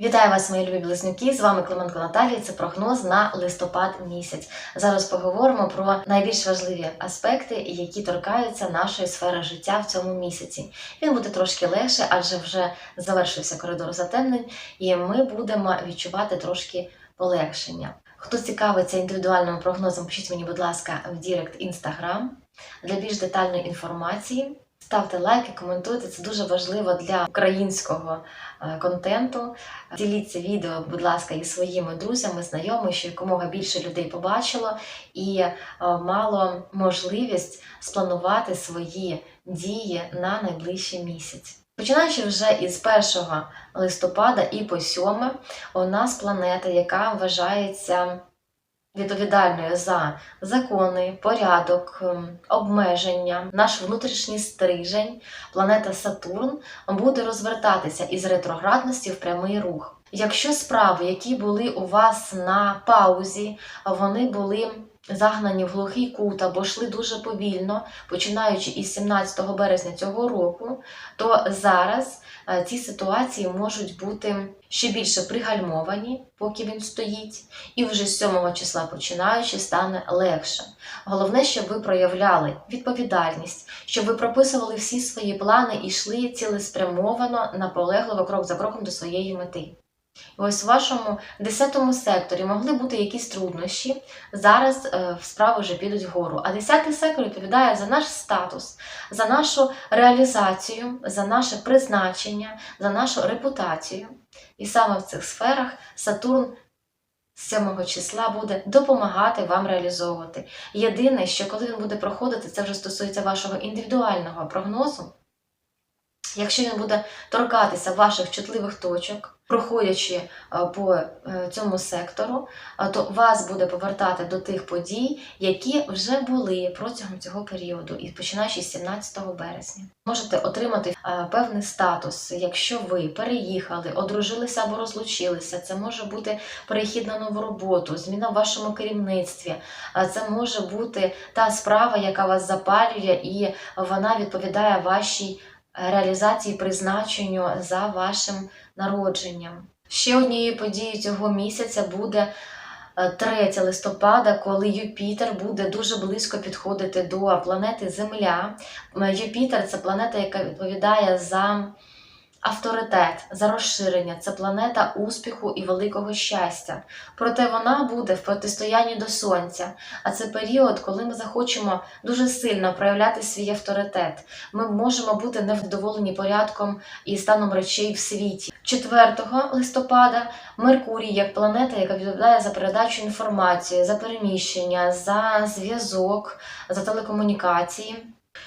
Вітаю вас, мої любі близнюки! З вами Клименко Наталія. Це прогноз на листопад місяць. Зараз поговоримо про найбільш важливі аспекти, які торкаються нашої сфери життя в цьому місяці. Він буде трошки легше, адже вже завершився коридор затемнень, і ми будемо відчувати трошки полегшення. Хто цікавиться індивідуальним прогнозом, пишіть мені, будь ласка, в Дірект Інстаграм для більш детальної інформації. Ставте лайки, коментуйте, це дуже важливо для українського е, контенту. Діліться відео, будь ласка, із своїми друзями, знайомими, що якомога більше людей побачило і е, мало можливість спланувати свої дії на найближчий місяць. Починаючи вже із 1 листопада і по 7, у нас планета, яка вважається відповідальною за закони, порядок, ем, обмеження, наш внутрішній стрижень, планета Сатурн буде розвертатися із ретроградності в прямий рух. Якщо справи, які були у вас на паузі, вони були загнані в глухий кут або йшли дуже повільно, починаючи із 17 березня цього року, то зараз е, ці ситуації можуть бути ще більше пригальмовані, поки він стоїть, і вже з 7 числа починаючи стане легше. Головне, щоб ви проявляли відповідальність, щоб ви прописували всі свої плани і йшли цілеспрямовано, наполегливо крок за кроком до своєї мети. І ось в вашому 10 секторі могли бути якісь труднощі. Зараз е, справи вже підуть вгору. А 10 сектор відповідає за наш статус, за нашу реалізацію, за наше призначення, за нашу репутацію. І саме в цих сферах Сатурн з 7 числа буде допомагати вам реалізовувати. Єдине, що коли він буде проходити, це вже стосується вашого індивідуального прогнозу. Якщо він буде торкатися ваших чутливих точок, проходячи е, по е, цьому сектору, е, то вас буде повертати до тих подій, які вже були протягом цього періоду, і починаючи з 17 березня. Можете отримати певний статус, якщо ви переїхали, одружилися або розлучилися. Це може бути перехід на нову роботу, зміна в вашому керівництві. Це може бути та справа, яка вас запалює, і вона відповідає вашій реалізації призначенню за вашим народженням. Ще однією подією цього місяця буде 3 листопада, коли Юпітер буде дуже близько підходити до планети Земля. Юпітер це планета, яка відповідає за авторитет, за розширення, це планета успіху і великого щастя. Проте вона буде в протистоянні до сонця. А це період, коли ми захочемо дуже сильно проявляти свій авторитет. Ми можемо бути невдоволені порядком і станом речей в світі. 4 листопада Меркурій, як планета, яка відповідає за передачу інформації, за переміщення, за зв'язок, за телекомунікації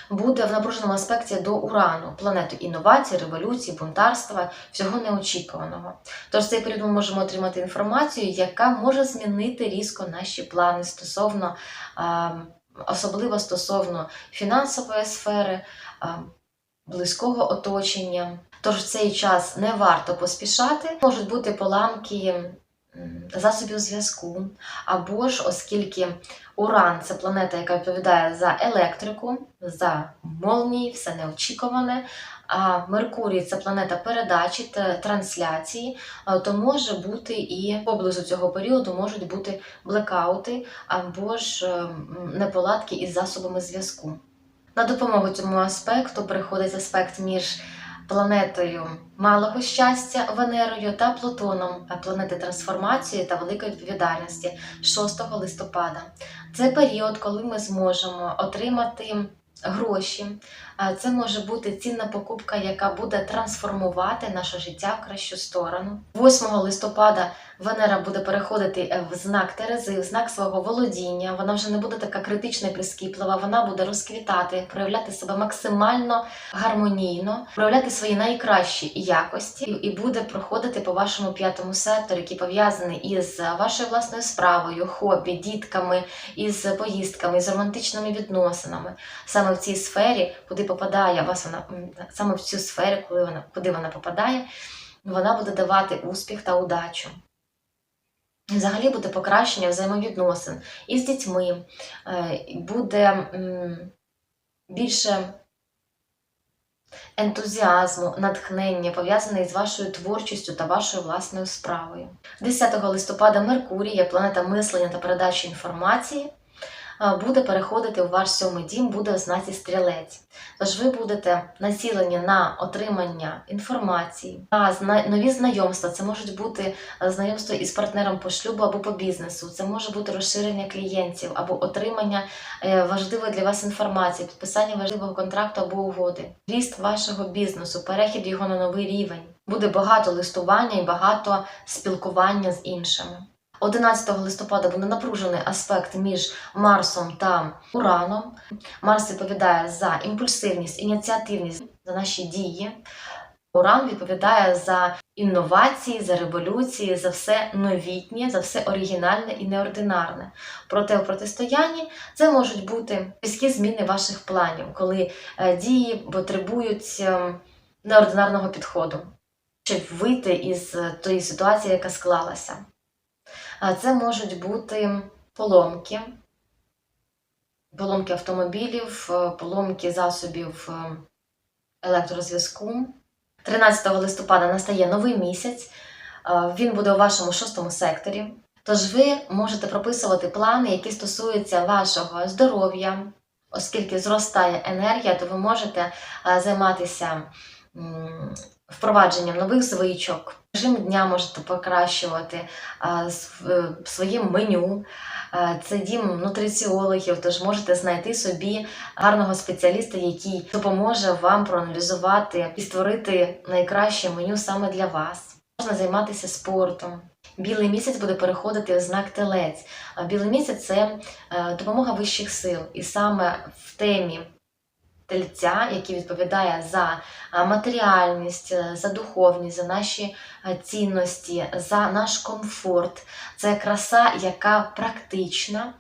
буде в напруженому аспекті до урану, планету інновацій, революції, бунтарства, всього неочікуваного. Тож цей період ми можемо отримати інформацію, яка може змінити різко наші плани стосовно, особливо стосовно фінансової сфери, близького оточення. Тож в цей час не варто поспішати, можуть бути поламки засобів зв'язку, або ж оскільки Уран це планета, яка відповідає за електрику, за молнії, все неочікуване. А Меркурій це планета передачі та трансляції, то може бути і поблизу цього періоду можуть бути блекаути або ж ем, неполадки із засобами зв'язку. На допомогу цьому аспекту приходить аспект між планетою малого щастя Венерою та Плутоном, планети трансформації та великої відповідальності 6 листопада. Це період, коли ми зможемо отримати гроші. Це може бути цінна покупка, яка буде трансформувати наше життя в кращу сторону. 8 листопада Венера буде переходити е, в знак Терези, в знак свого володіння. Вона вже не буде така критична і прискіплива, вона буде розквітати, проявляти себе максимально гармонійно, проявляти свої найкращі якості і буде проходити по вашому п'ятому секторі, який пов'язаний із вашою власною справою, хобі, дітками, із поїздками, з романтичними відносинами. Саме в цій сфері, куди попадає вас вона саме в цю сферу, коли вона куди вона попадає, вона буде давати успіх та удачу. Взагалі буде покращення взаємовідносин із дітьми, е, буде більше ентузіазму, натхнення, пов'язане з вашою творчістю та вашою власною справою. 10 листопада Меркурій, як планета мислення та передачі інформації, буде переходити у ваш сьомий дім, буде знаці стрілець. Тож ви будете націлені на отримання інформації, на нові знайомства. Це можуть бути е, знайомства із партнером по шлюбу або по бізнесу. Це може бути розширення клієнтів або отримання е, важливої для вас інформації, підписання важливого контракту або угоди, ріст вашого бізнесу, перехід його на новий рівень. Буде багато листування і багато спілкування з іншими. 11 листопада буде напружений аспект між Марсом та Ураном. Марс відповідає за імпульсивність, ініціативність, за наші дії. Уран відповідає за інновації, за революції, за все новітнє, за все оригінальне і неординарне. Проте у протистоянні це можуть бути різкі зміни ваших планів, коли е, дії потребують е, неординарного підходу, щоб вийти із тої ситуації, яка склалася. А Це можуть бути поломки, поломки автомобілів, е, поломки засобів е, електрозв'язку. 13 листопада настає новий місяць. Е, Він буде у вашому шостому секторі. Тож ви можете прописувати плани, які стосуються вашого здоров'я, оскільки зростає енергія, то ви можете займатися впровадженням нових звичок. Режим дня можете покращувати св- е, своє меню. Е, Це дім нутриціологів, тож можете знайти собі гарного спеціаліста, який допоможе вам проаналізувати і створити найкраще меню саме для вас. Можна займатися спортом. Білий місяць буде переходити в знак телець. Білий місяць це е, допомога вищих сил. І саме в темі тельця, який відповідає за матеріальність, е, за духовність, за наші е, цінності, за наш комфорт. Це краса, яка практична.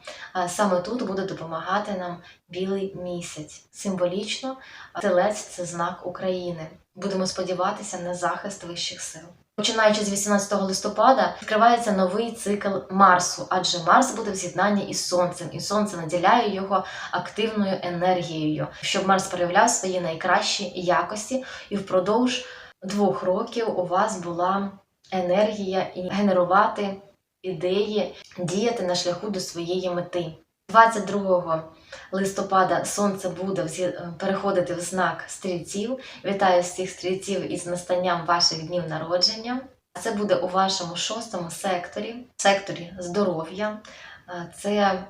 Саме тут буде допомагати нам білий місяць. Символічно телець це знак України. Будемо сподіватися на захист вищих сил. Починаючи з 18 листопада, відкривається новий цикл Марсу, адже Марс буде в з'єднанні із Сонцем, і Сонце наділяє його активною енергією, щоб Марс проявляв свої найкращі якості, і впродовж двох років у вас була енергія і генерувати ідеї, діяти на шляху до своєї мети. 22 листопада сонце буде переходити в знак стрільців. Вітаю всіх стрільців із настанням ваших днів народження. Це буде у вашому шостому секторі, секторі здоров'я. Е, Це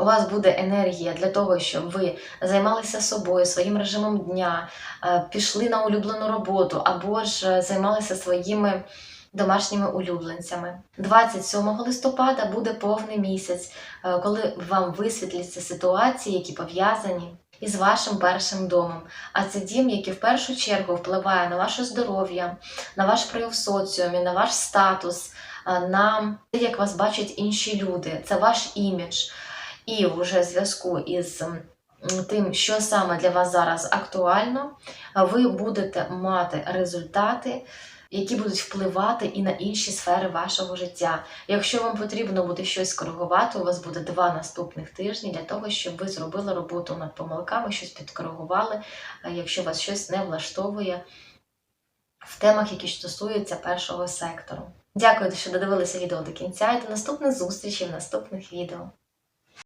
у вас буде енергія для того, щоб ви займалися собою, своїм режимом дня, е, пішли на улюблену роботу або ж е, займалися своїми домашніми улюбленцями. 27 листопада буде повний місяць, е, коли вам висвітляться ситуації, які пов'язані із вашим першим домом. А це дім, який в першу чергу впливає на ваше здоров'я, на ваш прояв в соціумі, на ваш статус, на те, як вас бачать інші люди. Це ваш імідж. І вже в зв'язку із тим, що саме для вас зараз актуально, ви будете мати результати. Які будуть впливати і на інші сфери вашого життя. Якщо вам потрібно буде щось скоригувати, у вас буде два наступних тижні для того, щоб ви зробили роботу над помилками, щось підкоригували, якщо вас щось не влаштовує в темах, які стосуються першого сектору. Дякую, що додивилися відео до кінця і до наступних зустрічей в наступних відео.